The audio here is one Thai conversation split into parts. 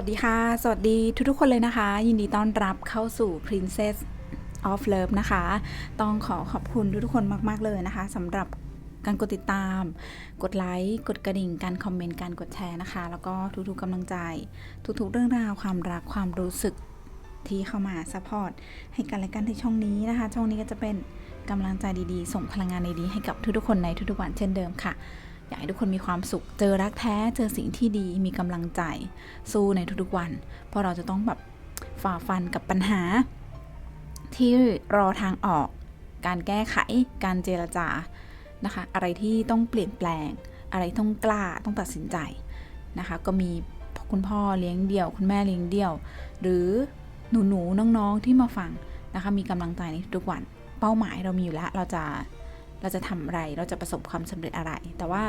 วัสดีค่ะ สวัสดีทุกๆคนเลยนะคะ ยินดีต้อนรับเข้าสู่ Princess of Love นะคะ ต้องขอขอบคุณทุกๆคนมาก ๆ เลยนะคะสำหรับการกดติดตาม กดไลค์ กดกระดิ่ง การคอมเมนต์ การกดแชร์นะคะ แล้วก็ทุกๆกำลังใจ ทุกๆ เรื่องราว ความรัก ความรู้สึกที่เข้ามาซัพพอร์ตให้กันและกันที่ช่องนี้นะคะ ช่องนี้ก็จะเป็นกำลังใจดีๆ ส่งพลังงานดีๆให้กับทุกๆคนในทุกๆวันเช่นเดิมค่ะ อยากให้ทุกคนมีความสุข เจอรักแท้ เจอสิ่งที่ดี มีกำลังใจ สู้ในทุกๆวัน เพราะเราจะต้องแบบฝ่าฟันกับปัญหา ที่รอทางออก การแก้ไข การเจรจา นะคะ อะไรที่ต้องเปลี่ยนแปลง อะไรต้องกล้า ต้องตัดสินใจ นะคะ ก็มีคุณพ่อเลี้ยงเดี่ยว คุณแม่เลี้ยงเดี่ยว หรือหนูๆน้องๆที่มาฟังนะคะ มีกำลังใจในทุกๆวัน เป้าหมายเรามีอยู่แล้ว เราจะ เราจะทำอะไร เราจะประสบความสำเร็จอะไร แต่ว่า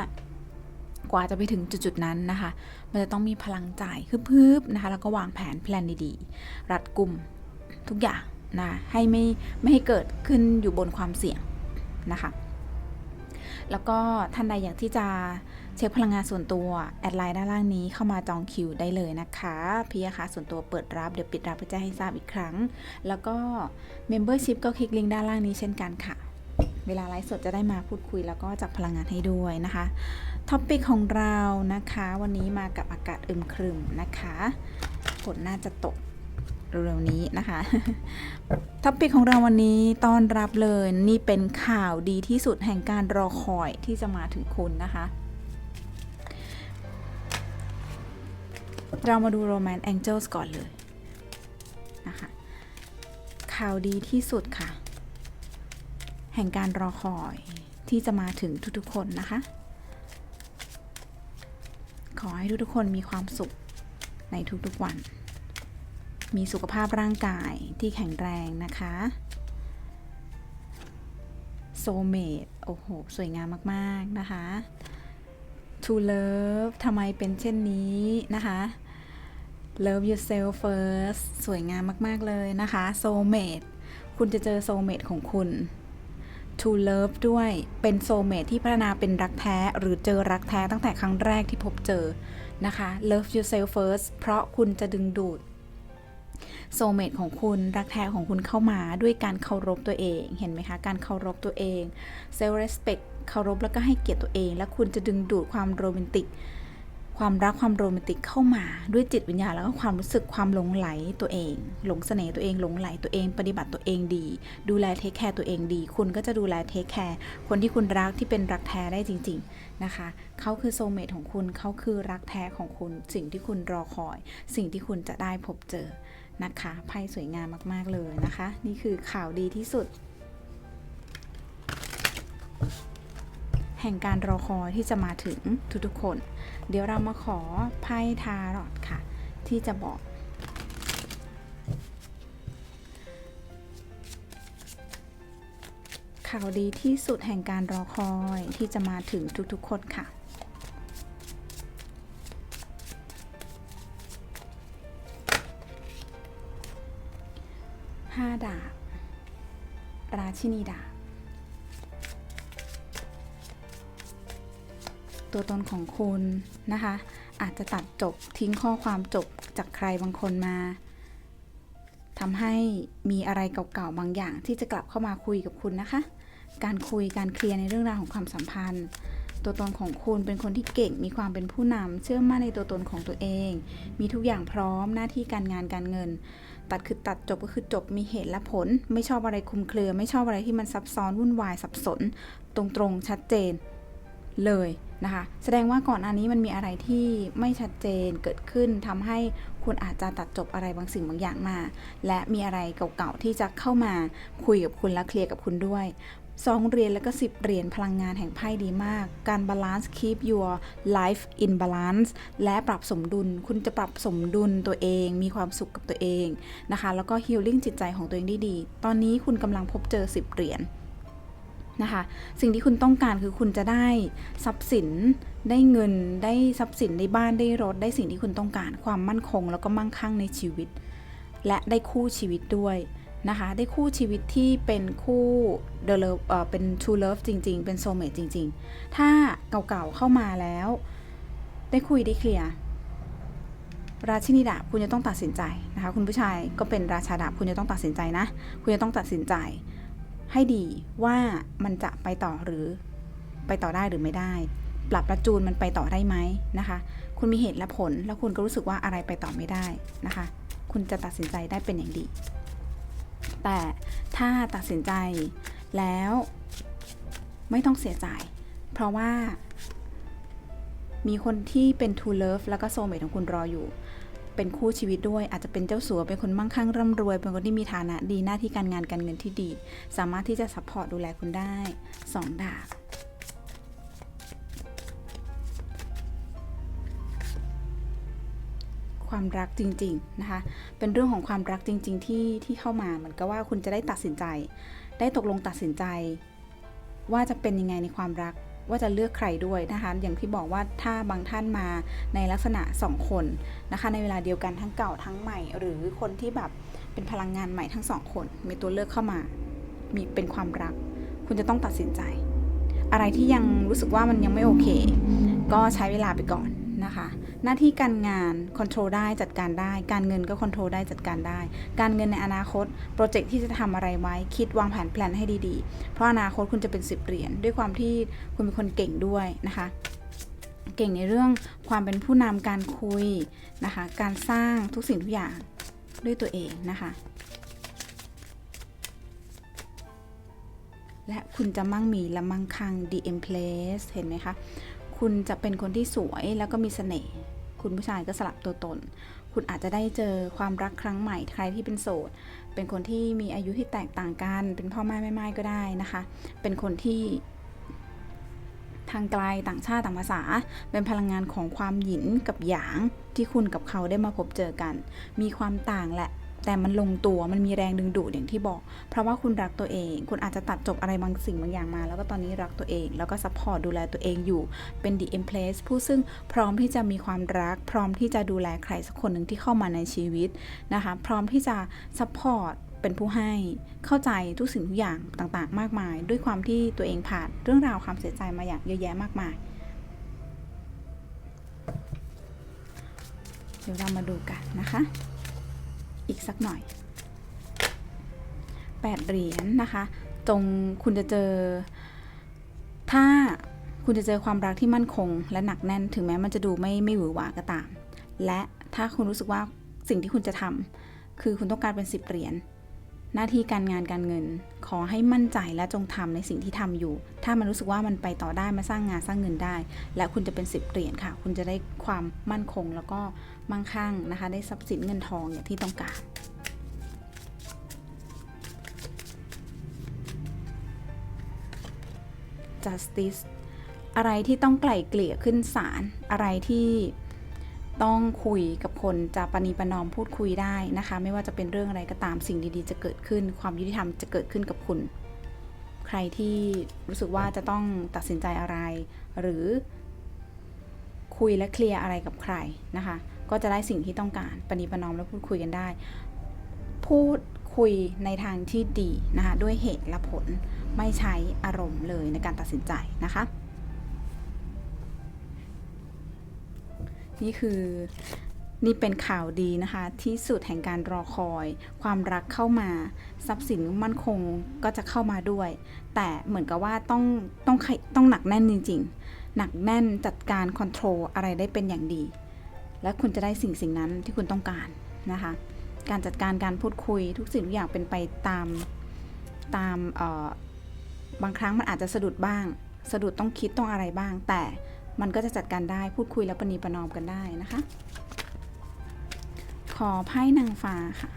กว่าจะไปถึงจุดๆนั้นนะคะ มันจะต้องมีพลังใจฮึบๆนะคะ แล้วก็วางแผนแพลนดีๆ รัดกลุ่มทุกอย่างนะให้ไม่ไม่ให้เกิดขึ้นอยู่บนความเสี่ยงนะคะ แล้วก็ท่านใดอยากที่จะเช็คพลังงานส่วนตัว แอดไลน์ด้านล่างนี้เข้ามาจองคิวได้เลยนะคะพี่คะส่วนตัวเปิดรับเดี๋ยวปิดรับเพื่อจะให้ทราบอีกครั้ง แล้วก็ Membership ก็คลิกลิงก์ด้านล่างนี้เช่นกันค่ะ เวลาไลฟ์สดจะได้มาพูดคุยแล้วก็จับพลังงานให้ด้วยนะคะท็อปปิกของเรานะคะวันนี้มากับอากาศอึมครึมนะคะฝนน่าจะตกเร็วๆนี้นะคะท็อปิกของเราวันนี้ต้อนรับเลยนี่เป็นข่าวดีที่สุดแห่งการรอคอยที่จะมาถึงคุณนะคะเรามาดู Romance Angels ก่อนเลยนะคะข่าวดีที่สุดค่ะ แห่งการรอคอยที่จะมาถึงทุกๆคนนะคะ ขอให้ทุกๆคนมีความสุขในทุกๆวัน มีสุขภาพร่างกายที่แข็งแรงนะคะโซเมดโอ้โห สวยงามมากๆนะคะ To love ทำไมเป็นเช่นนี้นะคะ Love yourself first สวยงามมาก ๆ เลยนะคะ Soulmate คุณจะเจอ Soulmate ของคุณ To love ด้วยเป็น Soulmate ที่พัฒนาเป็นรักแท้ หรือเจอรักแท้ตั้งแต่ครั้งแรกที่พบเจอนะคะ Love yourself first เพราะคุณจะดึงดูดโซเมตของคุณรักแท้ของคุณเข้ามาด้วยการเคารพตัวเอง เห็นไหมคะ การเคารพตัวเองเซล f respect เคารพแล้วก็ให้เกียรติตัวเอง และคุณจะดึงดูดความโรแมนติก ความรักความโรแมนติกเข้ามาด้วยจิตวิญญาณแล้วก็ความรู้สึกความหลงไหลตัวเอง หลงเสน่ห์ตัวเองหลงไหลตัวเอง ปฏิบัติตัวเองดี ดูแลเทคแคร์ตัวเองดี คุณก็จะดูแลเทคแคร์คนที่คุณรักที่เป็นรักแท้ได้จริง ๆนะคะ เขาคือโซเมตของคุณเขาคือรักแท้ของคุณ สิ่งที่คุณรอคอย สิ่งที่คุณจะได้พบเจอนะคะไพ่สวยงามมากๆเลยนะคะ นี่คือข่าวดีที่สุด แห่งการรอคอยที่จะมาถึงทุกๆคน เดี๋ยวเรามาขอไพ่ทารอตค่ะ ที่จะบอก ข่าวดีที่สุดแห่งการรอคอยที่จะมาถึงทุกๆคนค่ะห้าดาบราชินีดาบ ตัวตนของคุณนะคะ อาจจะตัดจบทิ้งข้อความจบจากใครบางคนมาทำให้มีอะไรเก่าๆบางอย่าง ที่จะกลับเข้ามาคุยกับคุณนะคะ การคุยการเคลียร์ในเรื่องราวของความสัมพันธ์ ตัวตนของคุณเป็นคนที่เก่ง มีความเป็นผู้นำเชื่อมั่นในตัวตนของตัวเอง มีทุกอย่างพร้อมหน้าที่การงานการเงิน ตัดคือตัดจบก็คือจบมีเหตุและผล ไม่ชอบอะไรคลุมเครือ ไม่ชอบอะไรที่มันซับซ้อนวุ่นวายสับสน ตรงๆชัดเจน เลยนะคะ แสดงว่าก่อนอันนี้มันมีอะไรที่ไม่ชัดเจนเกิดขึ้นทำให้คุณอาจจะตัดจบอะไรบางสิ่งบางอย่างมา และมีอะไรเก่าๆที่จะเข้ามาคุยกับคุณและเคลียร์กับคุณด้วยสองเหรียญแล้วก็สิบเหรียญพลังงานแห่งไพ่ดีมาก การบาลานซ์ keep your life in balance และปรับสมดุล คุณจะปรับสมดุลตัวเอง มีความสุขกับตัวเองนะคะ แล้วก็ healing จิตใจของตัวเองได้ดี ตอนนี้คุณกำลังพบเจอสิบเหรียญ นะคะ สิ่งที่คุณต้องการคือคุณจะได้ทรัพย์สิน ได้เงิน ได้ทรัพย์สิน ได้บ้าน ได้รถ ได้สิ่งที่คุณต้องการ ความมั่นคง แล้วก็มั่งคั่งในชีวิต และได้คู่ชีวิตด้วยนะคะ ได้คู่ชีวิตที่เป็นคู่เดลเอ่อเป็น true love จริง ๆ เป็น soulmate จริง ๆ ถ้าเก่าๆเข้ามาแล้ว ได้คุยได้เคลียร์ราชินีดาบคุณจะต้องตัดสินใจนะคะ คุณผู้ชายก็เป็นราชาดาบคุณจะต้องตัดสินใจนะ คุณจะต้องตัดสินใจ ให้ดีว่ามันจะไปต่อหรือไปต่อได้หรือไม่ได้ ปรับประจูนมันไปต่อได้ไหมนะคะ คุณมีเหตุและผลแล้วคุณก็รู้สึกว่าอะไรไปต่อไม่ได้นะคะ คุณจะตัดสินใจได้เป็นอย่างดี แต่ถ้าตัดสินใจแล้วไม่ต้องเสียใจ เพราะว่ามีคนที่เป็น true love แล้วก็ soulmate ของคุณรออยู่ เป็นคู่ชีวิตด้วย อาจจะเป็นเจ้าสัวเป็นคนมั่งคั่งร่ำรวย เป็นคนที่มีฐานะดีหน้าที่การงานการเงินที่ดี สามารถที่จะ support ดูแลคุณได้สองดาบความรักจริง ๆ นะคะ เป็นเรื่องของความรักจริง ๆ ที่ที่เข้ามาเหมือนกับว่าคุณจะได้ตัดสินใจ ได้ตกลงตัดสินใจ ว่าจะเป็นยังไงในความรัก ว่าจะเลือกใครด้วยนะคะ อย่างที่บอกว่าถ้าบางท่านมาในลักษณะ 2 คนนะคะ ในเวลาเดียวกันทั้งเก่าทั้งใหม่ หรือคนที่แบบเป็นพลังงานใหม่ทั้งสองคน มีตัวเลือกเข้ามา มีเป็นความรัก คุณจะต้องตัดสินใจ อะไรที่ยังรู้สึกว่ามันยังไม่โอเค ก็ใช้เวลาไปก่อน นะคะ หน้าที่การงานค o n t r o l ได้จัดการได้ การเงินก็ค o n t r o l ได้จัดการได้ การเงินในอนาคตโปรเจกต์ที่จะทำอะไรไว้ คิดวางแผนแพลนให้ดีๆ เพราะอนาคตคุณจะเป็นสิบเหรียญด้วยความที่คุณเป็นคนเก่งด้วยนะคะ เก่งในเรื่องความเป็นผู้นำการคุยนะคะ การสร้างทุกสิ่งทุกอย่างด้วยตัวเองนะคะและคุณจะมั่งมีและมั่งคั่ง DM place เห็นไหมคะ คุณจะเป็นคนที่สวยแล้วก็มีเสน่ห์คุณผู้ชายก็สลับตัวตน คุณอาจจะได้เจอความรักครั้งใหม่ใครที่เป็นโสด เป็นคนที่มีอายุที่แตกต่างกัน เป็นพ่อแม่แม่ไม้ก็ได้นะคะ เป็นคนที่ทางไกลต่างชาติต่างภาษา เป็นพลังงานของความหยินกับหยางที่คุณกับเขาได้มาพบเจอกัน มีความต่างแหละ แต่มันลงตัวมันมีแรงดึงดูดอย่างที่บอก เพราะว่าคุณรักตัวเอง คุณอาจจะตัดจบอะไรบางสิ่งบางอย่างมา แล้วก็ตอนนี้รักตัวเอง แล้วก็ซัพพอร์ตดูแลตัวเองอยู่เป็น the e m p l a c e ผู้ซึ่งพร้อมที่จะมีความรัก พร้อมที่จะดูแลใครสักคนหนึ่งที่เข้ามาในชีวิตนะคะพร้อมที่จะซัพพอร์ตเป็นผู้ให้เข้าใจทุกสิ่งทุกอย่างต่างๆ มากมาย ด้วยความที่ตัวเองผ่านเรื่องราวความเสียใจมาอย่างเยอะแยะมากมาย เดี๋ยวเรามาดูกันนะคะ อีกสักหน่อย 8 เหรียญนะคะจงคุณจะเจอ ถ้าคุณจะเจอความรักที่มั่นคง และหนักแน่นถึงแม้มันจะดูไม่ไม่หวือหวาก็ตาม และถ้าคุณรู้สึกว่าสิ่งที่คุณจะทำคือคุณต้องการเป็น 10 เหรียญ หน้าที่การงานการเงิน ขอให้มั่นใจและจงทำในสิ่งที่ทำอยู่ ถ้ามันรู้สึกว่ามันไปต่อได้มาสร้างงานสร้างเงินได้ และคุณจะเป็น10เหรียญค่ะ คุณจะได้ความมั่นคงแล้วก็มั่งคั่งนะคะ ได้ทรัพย์สินเงินทองอย่างที่ต้องการ justice อะไรที่ต้องไกล่เกลี่ยขึ้นศาลอะไรที่ ต้องคุยกับคนจะปณีประนอมพูดคุยได้นะคะ ไม่ว่าจะเป็นเรื่องอะไรก็ตามสิ่งดีๆ จะเกิดขึ้น ความยุติธรรมจะเกิดขึ้นกับคุณ ใครที่รู้สึกว่าจะต้องตัดสินใจอะไร หรือคุยและเคลียร์อะไรกับใครนะคะ ก็จะได้สิ่งที่ต้องการปณีประนอมและพูดคุยกันได้ พูดคุยในทางที่ดีนะคะ ด้วยเหตุและผลไม่ใช้อารมณ์เลยในการตัดสินใจนะคะ นี่คือนี่เป็นข่าวดีนะคะ ที่สุดแห่งการรอคอย ความรักเข้ามา ทรัพย์สินมั่นคงก็จะเข้ามาด้วย แต่เหมือนกับว่าต้องต้องต้องหนักแน่นจริงๆ หนักแน่นจัดการคอนโทรลอะไรได้เป็นอย่างดี และคุณจะได้สิ่งสิ่งนั้นที่คุณต้องการนะคะ การจัดการการพูดคุยทุกสิ่งทุกอย่างเป็นไปตามตามเออบางครั้งมันอาจจะสะดุดบ้าง สะดุดต้องคิดต้องอะไรบ้าง แต่ มันก็จะจัดการได้พูดคุยและประนีประนอมกันได้นะคะ ขอไพ่นางฟ้าค่ะ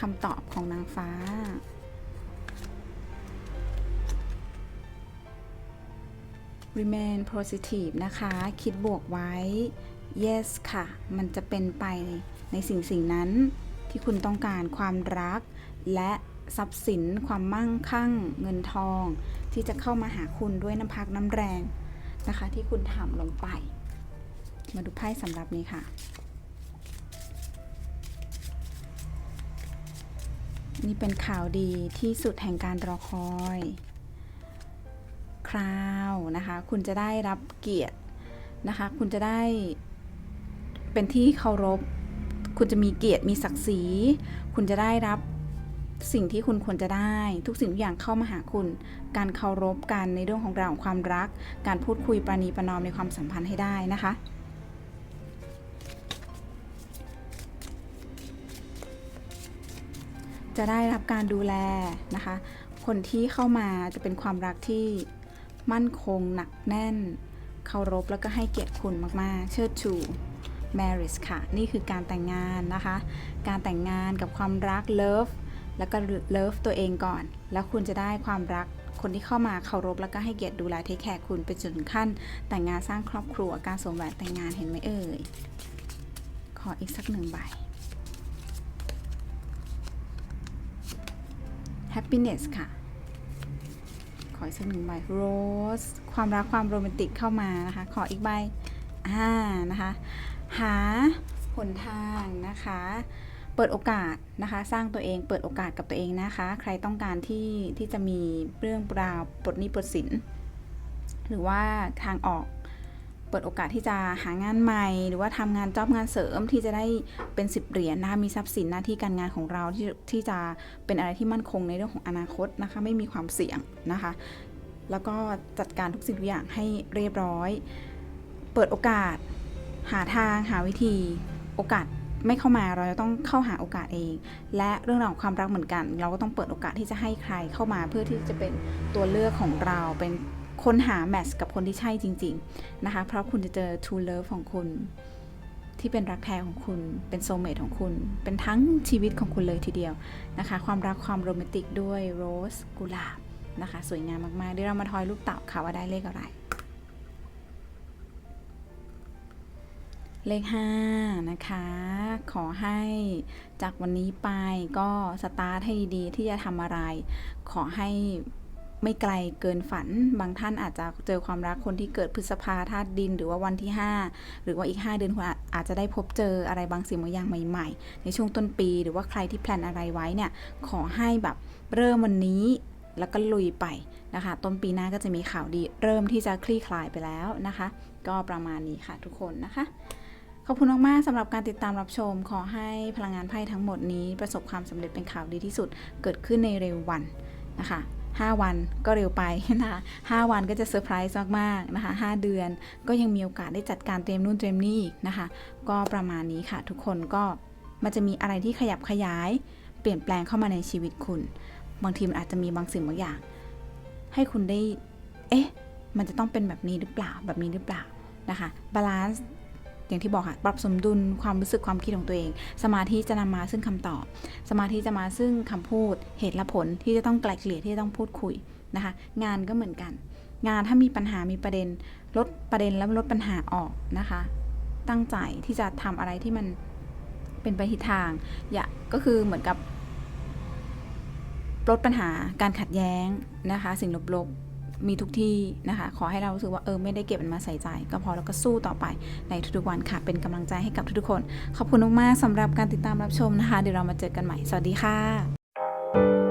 คำตอบของนางฟ้า remain positive นะคะ คิดบวกไว้ yes ค่ะ มันจะเป็นไปในสิ่งสิ่งนั้นที่คุณต้องการความรัก และทรัพย์สิน ความมั่งคั่ง เงินทอง ที่จะเข้ามาหาคุณด้วยน้ำพักน้ำแรง นะคะ ที่คุณทำลงไป มาดูไพ่สำหรับนี้ค่ะนี่เป็นข่าวดีที่สุดแห่งการรอคอย คราวนะคะ คุณจะได้รับเกียรตินะคะ คุณจะได้เเป็นที่เคารพ คุณจะมีเกียรติมีศักดิ์ศรี คุณจะได้รับ สิ่งที่คุณควรจะได้ ทุกสิ่งทุกอย่างเข้ามาหาคุณ การเคารพกันในเรื่องของราของความรัก การพูดคุยประนีประนอมในความสัมพันธ์ให้ได้นะคะจะได้รับการดูแลนะคะ คนที่เข้ามาจะเป็นความรักที่มั่นคงหนักแน่น เคารพแล้วก็ให้เกียรติคุณมาก ๆ เชิดชู marriage ค่ะ นี่คือการแต่งงานนะคะ การแต่งงานกับความรัก love แล้วก็ love ตัวเองก่อน แล้วคุณจะได้ความรักคนที่เข้ามาเคารพแล้วก็ให้เกียรติดูแลเทคแคร์คุณไปจนขั้น แต่งงานสร้างครอบครัวการสวมแหวนแต่งงานเห็นไหมเอ่ย ขออีกสักหนึ่งใบ happiness ค่ะ ขออีกสักหนึ่งใบ rose ความรักความโรแมนติกเข้ามานะคะ ขออีกใบอ่านะคะ หาหนทางนะคะ เปิดโอกาสนะคะ สร้างตัวเองเปิดโอกาสกับตัวเองนะคะ ใครต้องการที่ที่จะมีเรื่องราวปลดหนี้ปลดสิน หรือว่าทางออกเปิดโอกาสที่จะหางานใหม่ หรือว่าทำงานจอบงานเสริมที่จะได้เป็นสิบเหรียญนะคะมีทรัพย์สินหน้าที่การงานของเราที่ที่จะเป็นอะไรที่มั่นคงในเรื่องของอนาคตนะคะ ไม่มีความเสี่ยงนะคะ แล้วก็จัดการทุกสิ่งทุกอย่างให้เรียบร้อย เปิดโอกาส หาทางหาวิธี โอกาส ไม่เข้ามาเราจะต้องเข้าหาโอกาสเอง และเรื่องราวของความรักเหมือนกัน เราก็ต้องเปิดโอกาสที่จะให้ใครเข้ามาเพื่อที่จะเป็นตัวเลือกของเราเป็นค้นหาแมทช์กับคนที่ใช่จริง ๆ นะคะ เพราะคุณจะเจอ true love ของคุณ ที่เป็นรักแท้ของคุณ เป็นโซเมทของคุณ เป็นทั้งชีวิตของคุณเลยทีเดียวนะคะ ความรักความโรแมนติกด้วยโรสกุหลาบนะคะ สวยงามมากๆเดี๋ยวเรามาทอยลูกเต่าค่ะว่าได้เลขอะไร เลข 5 นะคะ ขอให้จากวันนี้ไปก็สตาร์ทให้ดีที่จะทำอะไร ขอให้ไม่ไกลเกินฝัน บางท่านอาจจะเจอความรักคนที่เกิดพฤษภาธาตุดิน หรือว่าวันที่ 5 หรือว่าอีก 5 เดือนคุณอาจอาจจะได้พบเจออะไรบางสิ่งบางอย่างใหม่ ๆ ในช่วงต้นปี หรือว่าใครที่แพลนอะไรไว้เนี่ย ขอให้แบบเริ่มวันนี้แล้วก็ลุยไปนะคะ ต้นปีหน้าก็จะมีข่าวดีเริ่มที่จะคลี่คลายไปแล้วนะคะ ก็ประมาณนี้ค่ะทุกคนนะคะ ขอบคุณมากๆสำหรับการติดตามรับชม ขอให้พลังงานไพ่ทั้งหมดนี้ ประสบความสำเร็จเป็นข่าวดีที่สุด เกิดขึ้นในเร็ววันนะคะ5 วันก็เร็วไปนะคะ5วันก็จะเซอร์ไพรส์มากๆนะคะ5เดือนก็ยังมีโอกาสได้จัดการเตรียมนู่นเตรียมนี่อีกนะคะ ก็ประมาณนี้ค่ะ ทุกคนก็มันจะมีอะไรที่ขยับขยาย เปลี่ยนแปลงเข้ามาในชีวิตคุณ บางทีมันอาจจะมีบางสิ่งบางอย่าง ให้คุณได้ เอ๊ะ มันจะต้องเป็นแบบนี้หรือเปล่าแบบนี้หรือเปล่านะคะบาลานซ์ อย่างที่บอกค่ะปรับสมดุลความรู้สึกความคิดของตัวเอง สมาธิจะนำมาซึ่งคำตอบ สมาธิจะมาซึ่งคำพูด เหตุและผลที่จะต้องไกลเกลี่ยที่จะต้องพูดคุยนะคะ งานก็เหมือนกัน งานถ้ามีปัญหามีประเด็น ลดประเด็นแล้วลดปัญหาออกนะคะ ตั้งใจที่จะทำอะไรที่มันเป็นไปทิศทาง อย่าก็คือเหมือนกับลดปัญหาการขัดแย้งนะคะ สิ่งลบๆ มีทุกที่นะคะ ขอให้เรารู้สึกว่าเออไม่ได้เก็บมันมาใส่ใจ ก็พอแล้วก็สู้ต่อไปในทุกๆวันค่ะ เป็นกำลังใจให้กับทุกๆคน ขอบคุณมากๆสำหรับการติดตามรับชมนะคะ เดี๋ยวเรามาเจอกันใหม่ สวัสดีค่ะ